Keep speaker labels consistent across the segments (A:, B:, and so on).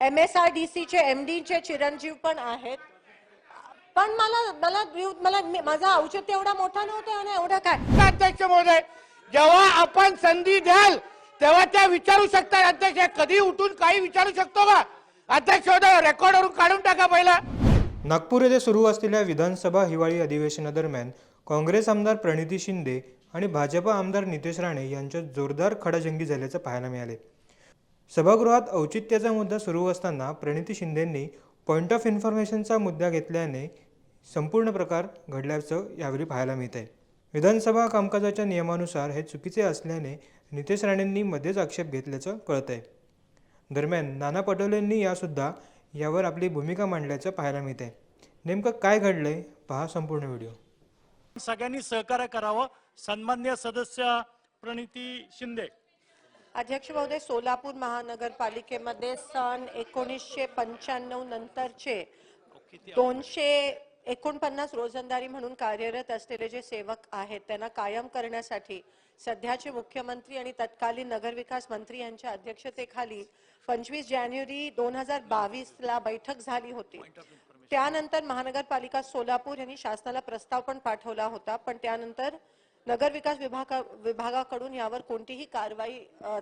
A: M S R D सीचे M चे चिरंजीव पण आहेत. पण मला मला मला मी- माझा औचित्य एवढा मोठा नव्हता आणि एवढा काय?
B: अध्यक्ष महोदय जेव्हा आपण संधी द्याल तेव्हा त्या विचारू शकतात अध्यक्ष. कधी उठून काही विचारू शकतो का? अध्यक्ष महोदय रेकॉर्डवरून काढून टाका पहिला.
C: नागपूर येथे सुरू असलेल्या विधानसभा हिवाळी अधिवेशनादरम्यान काँग्रेस आमदार प्रणिती शिंदे आणि भाजप आमदार नितेश राणे यांच्यात जोरदार खडाजंगी झाल्याचं पाहायला मिळाले. सभागृहात औचित्याचा मुद्दा सुरू असताना प्रणिती शिंदेंनी पॉईंट ऑफ इन्फॉर्मेशनचा मुद्दा घेतल्याने संपूर्ण प्रकार घडल्याचं यावेळी पाहायला मिळत आहे विधानसभा कामकाजाच्या नियमानुसार हे चुकीचे असल्याने नितेश राणेंनी मध्येच आक्षेप घेतल्याचं कळत आहे दरम्यान नाना पटोलेंनी यासुद्धा यावर आपली भूमिका मांडल्याचं पाहायला मिळत आहे नेमकं काय घडलंय? पहा संपूर्ण व्हिडिओ.
D: सगळ्यांनी सहकार्य करावं. सन्मान्य सदस्य प्रणिती शिंदे.
A: अध्यक्ष महोदय सोलापूर महानगरपालिकेमध्ये सन एकोणीसशे पंच्याण्णव नंतरचे दोनशे एकोणपन्नास रोजंदारी म्हणून कार्यरत असलेले जे सेवक आहेत त्यांना कायम करण्यासाठी सध्याचे मुख्यमंत्री आणि तत्कालीन नगरविकास मंत्री यांच्या अध्यक्षतेखाली पंचवीस जानेवारी दोन हजार बावीस ला बैठक झाली होती. त्यानंतर महानगरपालिका सोलापूर यांनी शासनाला प्रस्ताव पण पाठवला होता पण त्यानंतर नगर विकास विभागा विभागाकडून यावर कोणतीही कारवाई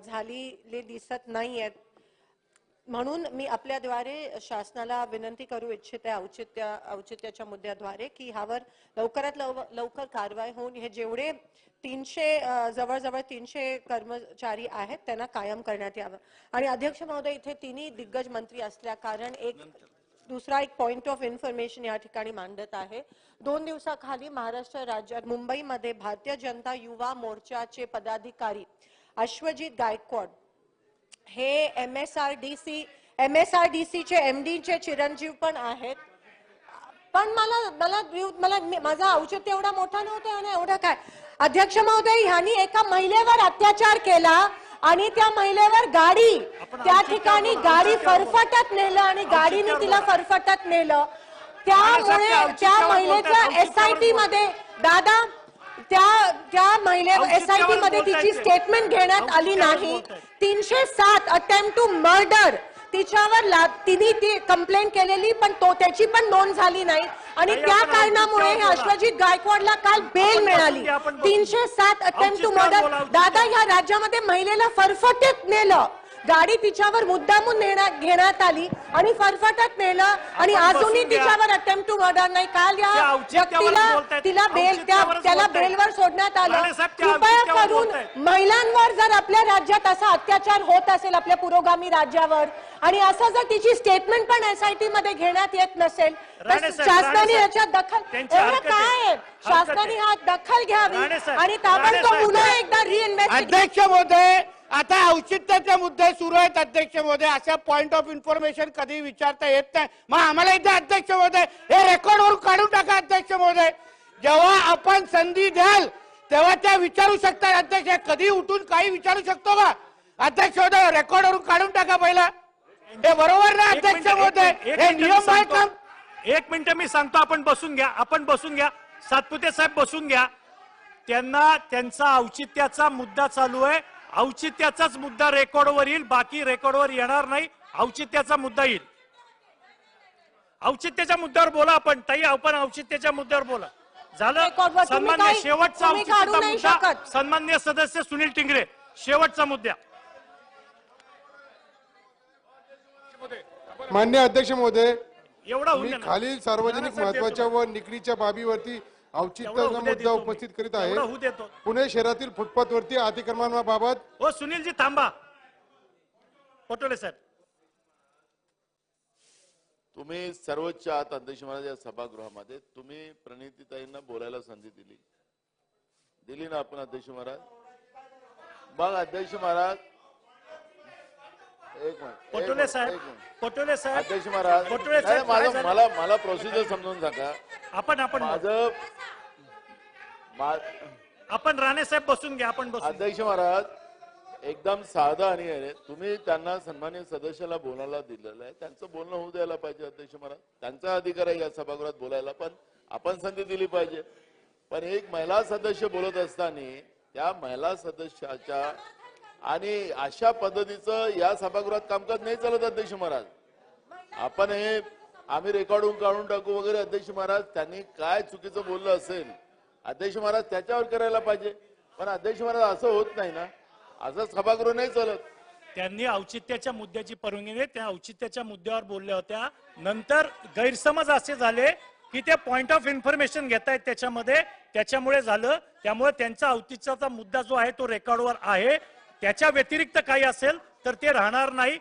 A: झालेली दिसत नाहीये. म्हणून मी आपल्याद्वारे शासनाला विनंती करू इच्छिते औचित्य औचित्याच्या मुद्द्याद्वारे की ह्यावर लवकरात लव लवकर कारवाई होऊन हे जेवढे तीनशे जवळजवळ तीनशे कर्मचारी आहेत त्यांना कायम करण्यात यावं. आणि अध्यक्ष महोदय इथे तिन्ही दिग्गज मंत्री असल्या कारण एक दुसरा एक पॉइंट ऑफ इन्फॉर्मेशन या ठिकाणी मांडत आहे. दोन दिवसाखाली महाराष्ट्र राज्यात मुंबईमध्ये भारतीय जनता युवा मोर्चाचे पदाधिकारी अश्वजित गायकवाड हे M S R D C M S R D सीचे एम चे चिरंजीव पण आहेत. पण मला मला मला माझा औचित्य एवढा मोठा नव्हता आणि एवढा काय? अध्यक्ष महोदय ह्यांनी एका महिलेवर अत्याचार केला. आणि त्या महिलेवर गाडी. त्या ठिकाणी गाडी फरफटत नेलं आणि गाडीने तिला फरफटत नेलं. त्यामुळे त्या महिलेचं एस आय टी मध्ये दादा त्या त्या महिले एस आय टी मध्ये तिची स्टेटमेंट घेण्यात आली नाही. तीनशे सात अटेम्प्ट टू मर्डर तिच्यावर तिने ती कंप्लेंट केलेली पण तो त्याची पण नोंद झाली नाही. आणि त्या कारणामुळे. अश्वजित गायकवाडला काल बेल मिळाली तीनशे सात अटेम्प्ट टू मर्डर. दादा या राज्यामध्ये महिलेला फरफटीत नेलं गाडी तिच्यावर मुद्दामून घेण्यात आली आणि फरफटत नेलं आणि अजूनही. तिच्यावर अटेम्प्ट टू मर्डर नाही काल या व्यक्तीला. तिला बेल त्याला. बेलवर सोडण्यात आलं कृपया करून. महिलांवर जर आपल्या राज्यात असा अत्याचार होत असेल आपल्या पुरोगामी राज्यावर आणि असं जर तिची स्टेटमेंट पण एसआयटी मध्ये घेण्यात येत नसेल शासनाने याच्यात दखल काय शासनाने. हा दखल घ्यावी आणि ताबडतोब पुन्हा एकदा रिइन्व्हेस्टिगेट
B: अध्यक्ष महोदय आता औचित्याचे मुद्दे सुरू आहेत अध्यक्ष महोदय अशा पॉइंट ऑफ इन्फॉर्मेशन कधी विचारता येत नाही. मग आम्हाला इथे अध्यक्ष महोदय हे रेकॉर्डवरून काढून टाका अध्यक्ष महोदय जेव्हा आपण संधी द्याल तेव्हा त्या विचारू शकतात अध्यक्ष. कधी उठून काही विचारू शकतो का? अध्यक्ष महोदय रेकॉर्डवरून काढून टाका पहिला. हे बरोबर ना अध्यक्ष महोदय हे नियम आहे. काम
D: एक मिनिट मी सांगतो आपण बसून घ्या आपण बसून घ्या. सातपुते साहेब बसून घ्या. त्यांना त्यांचा औचित्याचा मुद्दा चालू आहे. औचित्याचाच मुद्दा रेकॉर्डवर येईल बाकी रेकॉर्डवर येणार नाही. औचित्याचा मुद्दा येईल. औचित्याच्या मुद्द्यावर बोला आपण. ताई आपण औचित्याच्या मुद्द्यावर बोला. झालं? सन्मान्य शेवटचा औचित्याचा मुद्दा. सन्मान्य सदस्य सुनील टिंगरे शेवटचा मुद्दा.
E: मान्य अध्यक्ष महोदय
D: एवढा
E: मी. खालील सार्वजनिक. महत्त्वाच्या व निकडीच्या बाबीवरती औचित्याचा
D: द्या
E: मुद्दा. उपस्थित करीत आहे. पुणे शहरातील फुटपाथवरती अतिक्रमणाबाबत
D: हो सुनीलजी थांबा. पटोले साहेब.
F: तुम्ही सर्वोच्च आहात अध्यक्ष महाराज या सभागृहामध्ये. तुम्ही प्रणितीताईंना बोलायला संधी दिली. दिली ना आपण अध्यक्ष महाराज? मग अध्यक्ष महाराज
D: पटोले साहेब. पटोले साहेब
F: अध्यक्ष महाराज
D: पटोले साहेब काय
F: माझं
D: झालं?
F: मला मला प्रोसिजर समजून सांगा.
D: आपण आपण
F: माझं मा-
D: आपण राणे साहेब बसून घ्या आपण बसून
F: अध्यक्ष महाराज एकदम साधा आणि तुम्ही त्यांना सन्मान्य सदस्याला बोलायला दिलेलं आहे. त्यांचं बोलणं होऊ द्यायला पाहिजे अध्यक्ष महाराज. त्यांचा अधिकार आहे या सभागृहात बोलायला पण आपण संधी दिली पाहिजे. पण एक महिला सदस्य बोलत असताना त्या महिला सदस्याच्या आणि अशा पद्धतीचं या सभागृहात कामकाज नाही चालत अध्यक्ष महाराज. आपण हे आम्ही रेकॉर्डून काढून टाकू वगैरे अध्यक्ष महाराज त्यांनी काय चुकीचं बोललं असेल अध्यक्ष महाराज त्याच्यावर करायला पाहिजे. पण अध्यक्ष महाराज असं होत नाही ना. असं सभागृह नाही चालत.
D: त्यांनी औचित्याच्या मुद्द्याची परवानगी नाही त्या औचित्याच्या मुद्द्यावर बोलल्या होत्या. नंतर गैरसमज असे झाले की ते पॉइंट ऑफ इन्फॉर्मेशन घेत आहेत त्याच्यामध्ये. त्याच्यामुळे झालं त्यामुळे त्यांचा औचित्याचा मुद्दा जो आहे तो रेकॉर्डवर आहे. त्याच्या व्यतिरिक्त काही असेल तर ते राहणार नाही.